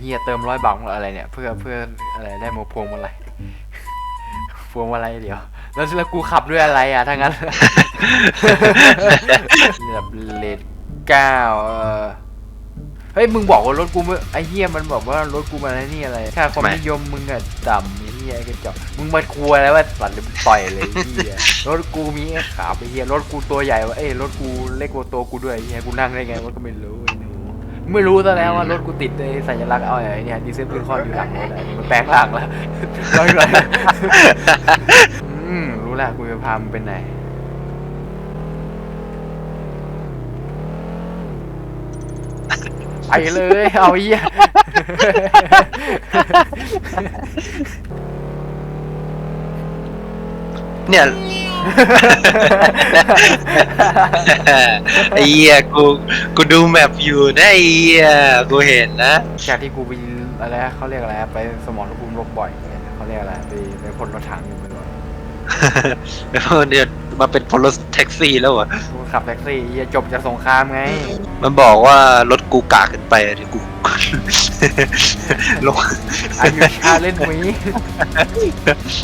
เฮียเติมร้อยบาทอะไรเนี่ย เพื่อเพื่ออะไรได้มาพวงมาลัยพวงมาลัยเดี๋ยว แล้วแล้วกูขับด้วยอะไรอะถ้างั้นแบบเลดเก้าเออเฮ้ยมึงบอกว่ารถกูไม่ไอ้เฮียมันบอกว่ารถกูมันไอ้นี่อะไรค่าความทำไมนิยมมึงอะต่ำไอ้เฮียกระจอกมึงมากลัวแล้วว่าสัตว์หรือมึงต่อยเลยไอ้เฮียรถกูมีไอ้ขาไอ้เฮียรถกูตัวใหญ่วะเอ้ยรถกูเล็กกว่าตัวกูด้วยไอ้เฮียกูนั่งได้ไงวะก็ไม่รู้ ไอ้หนูไม่รู้ซะแล้วว่ารถกูติดไอ้สัญลักษณ์เอาไอ้เนี่ยดีเซลเป็นข้อนอยู่หลังรถอะมันแปลงร่างแล้วร้อยกว่าอืมรู้แล้วกูจะพามึงไปไหนไปเลยเอาไอ้เหี้ยเนี่ย ไอ้เหี้ยกูกูดูแมปอยู่นะไอ้เหี้ยกูเห็นนะจากที่กูไปอะไรนะเขาเรียกอะไรนะไปสมรภูมิรบบ่อยเนี่ยเขาเรียกอะไรไปไปพลรถถังอยู่บ่อยแล้วเนี่ยมาเป็นพลรถแท็กซี่แล้วอะๆกูขับแท็กซี่เหี้ยจบจากสงครามไง มันบอกว่ารถกูกากเกินไปอะที่กู ลงอายุชาเล่นมี